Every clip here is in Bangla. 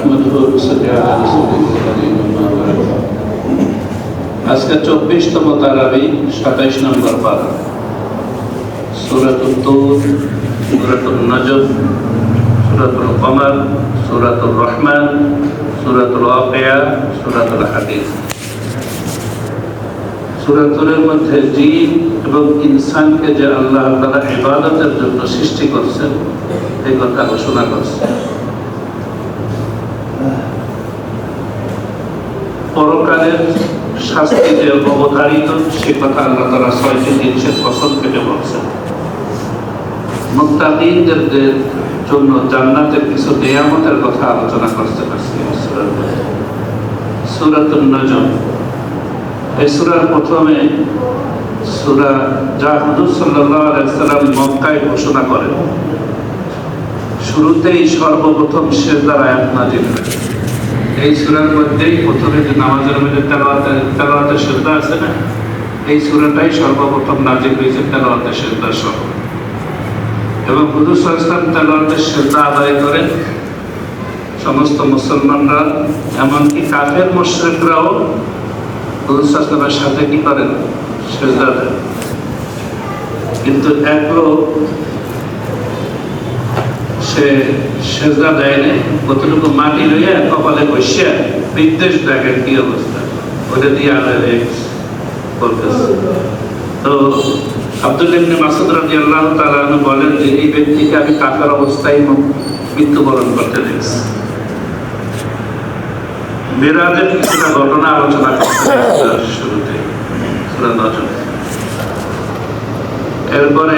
نحمده ونصلي على رسوله الكريم أما بعد আজকে চব্বিশতম তারাবি সাতাইশ নম্বর পারা সুরাতুল তুর সুরাতুল নজম সুরাতুল কমর সুরাতুল রহমান সুরাতুল ওয়াকিয়া সুরাতুল হাদিস সুরাতুলের মধ্যে জিন এবং ইনসানকে যে আল্লাহ তারা ইবাদতের জন্য সৃষ্টি করছেন এই কথা ঘোষণা করছেন পরকালের শাস্তি যে অবধারিত, সে কথা আল্লাহ তারা ছয়টি জিনিসের ফসল কেটে বলছেন। মুক্তাদিনদের জন্য জান্নাতের কিছু নিয়ামতের কথা আলোচনা করতে পারছি। নজম। এই সুরার প্রথমে সুরা আলাইহি মক্কায় ঘোষণা করেন শুরুতেই সর্বপ্রথম সেজদার আয়াত নাজিল হয়। এই সুরার মধ্যেই প্রথমে যে নামাজের মধ্যে তেলাওয়াতের সেজদা আছে না, এই সুরাটাই সর্বপ্রথম নাজিল হয়েছে তেলাওয়াতের সেজদা সহ। এবং হুজুর সাল্লাম তেলাওয়াতের সেজদা আদায় করেন। সমস্ত মুসলমানরা, এমনকি কাফের মুশরিকরাও হুজুর সাল্লামের সাথে কি করেন? দেন। কিন্তু এক লোক সে সেজদা দেয়নি কতটুকু মাটি লইয়া কপালে বসিয়া বিদ্বেষ দেখেন কি অবস্থা? ওটা দিয়ে আলাদা করতেছে তো আব্দুল ইবনে মাসুদ রাদিয়াল্লাহু তাআলা বলেন যে, এই ব্যক্তিকে আমি কাফের অবস্থায় মৃত্যুবরণ করতে দেখছি। মেরাজের কিছুটা ঘটনা আলোচনা করতে শুরুতে। এরপরে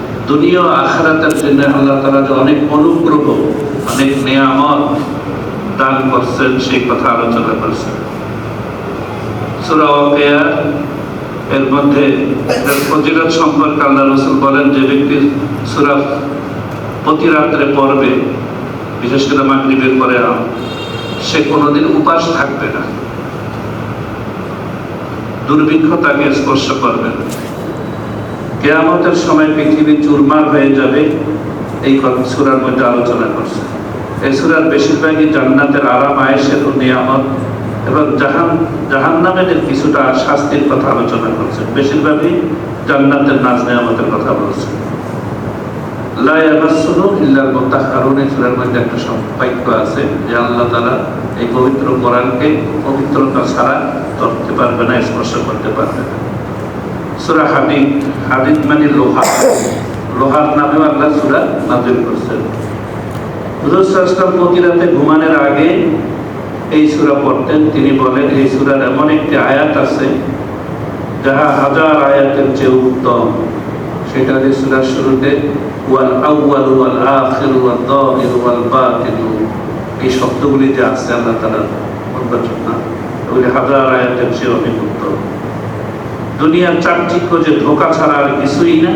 দুনিয়া আখারাতের জন্য আল্লাহ তালা যে অনেক অনুগ্রহ, অনেক নিয়ামত দান করছেন, সেই কথা আলোচনা করছেন। এর মধ্যে ফজিলত সম্পর্কে আল্লাহ রসুল বলেন যে ব্যক্তি সুরা প্রতি রাত্রে পড়বে, বিশেষ করে মাগরিবের পরে সে কোনোদিন উপাস থাকবে না। দুর্ভিক্ষ তাকে স্পর্শ করবে না। কেয়ামতের সময় পৃথিবী চুরমার হয়ে যাবে, এই সুরার মধ্যে আলোচনা করছে। এই সুরার বেশিরভাগই জান্নাতের আরাম আয়েসের নিয়ামত এবং জাহান, জাহান্নামের কিছুটা শাস্তির কথা আলোচনা করছে। বেশিরভাগই জান্নাতের নাজ নিয়ামতের কথা বলছে। একটা আছে আল্লাহ তারা এই পবিত্র কোরআনকে পবিত্রতা ছাড়া ধরতে পারবে না, স্পর্শ করতে পারবে না। সুরা হাদিদ হাদিদ মানে লোহা লোহার নামেও আল্লাহ সুরা নাজিল করছেন। হুজুর রাতে ঘুমানোর আগে এই সুরা পড়তেন। তিনি বলেন, এই সুরার এমন একটি আয়াত আছে, যাহা হাজার আয়াতের চেয়ে উত্তম। সেটা যে সুরার শুরুতে, ওয়াল আউয়াল ওয়াল আখির ওয়াল যাহির ওয়াল বাতিন। এই শব্দগুলি যে আছে, আল্লাহ রচনা ওই হাজার আয়াতের চেয়ে অনেক উত্তম। দুনিয়ার চাকচিক্য যে ধোকা ছাড়া আর কিছুই না,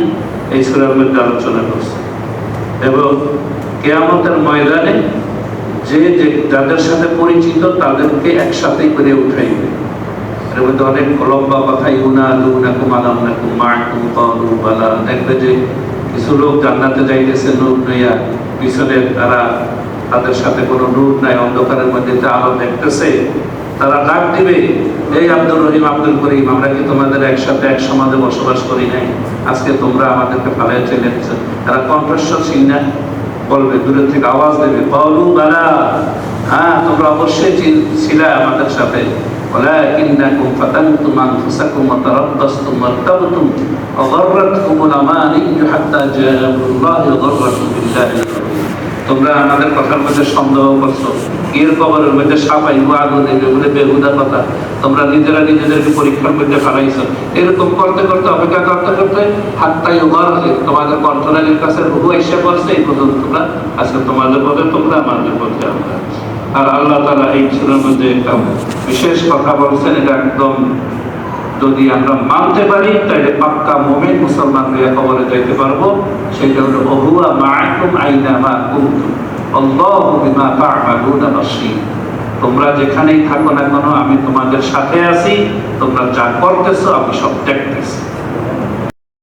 এই সুরার আলোচনা করছে। এবং কেয়ামতের ময়দানে যে যে যাদের সাথে পরিচিত, তাদেরকে একসাথেই করে উঠাইবে। এর মধ্যে অনেক লম্বা কথা, ইউনা লুনা কুমালাম না কুমা কুম বালা। দেখবে যে কিছু লোক জান্নাতে যাইতেছে, নূর নইয়া পিছনে তারা তাদের সাথে কোনো নূর নাই, অন্ধকারের মধ্যে আলো দেখতেছে তারা ডাক দিবে এই আব্দুল রহিম আব্দুল করিম আমরা কি তোমাদের একসাথে এক সমাজে বসবাস করি নাই আজকে তোমরা আমাদেরকে ফালাই চলে গেছো তারা কণ্ঠস্বর চিন্না বলবে দূরে থেকে আওয়াজ দেবে বলু বালা হ্যাঁ তোমরা অবশ্যই ছিলে আমাদের সাথে ولكنكم فتنتم انفسكم وتربصتم وارتبتم وغرتكم الاماني حتى جاء الله وغركم بالله তোমরা আমাদের কথার মধ্যে সন্দেহ করছো কবরের মধ্যে সাপাই আগুন দেবে বলে বেহুদা কথা। তোমরা নিজেরা নিজেদেরকে পরীক্ষার মধ্যে ফেলাইছ এরকম করতে করতে অপেক্ষা করতে করতে তোমাদের কণ্ঠনালীর কাছে বহু এসে পড়ছে, এই পর্যন্ত তোমরা, আজকে তোমাদের পথে তোমরা, আমাদের পথে আমরা আর আল্লাহ তালা এই ছেলের মধ্যে একটা বিশেষ কথা বলছেন, এটা একদম যদি আমরা মানতে পারি তাহলে পাক্কা মোমে মুসলমান হয়ে যাইতে পারব। সেটা হলো অহুয়া মায়কুম আইনা মা তোমরা যেখানেই থাকো না কেন, আমি তোমাদের সাথে আছি, তোমরা যা করতেছো, আমি সব দেখতেছি।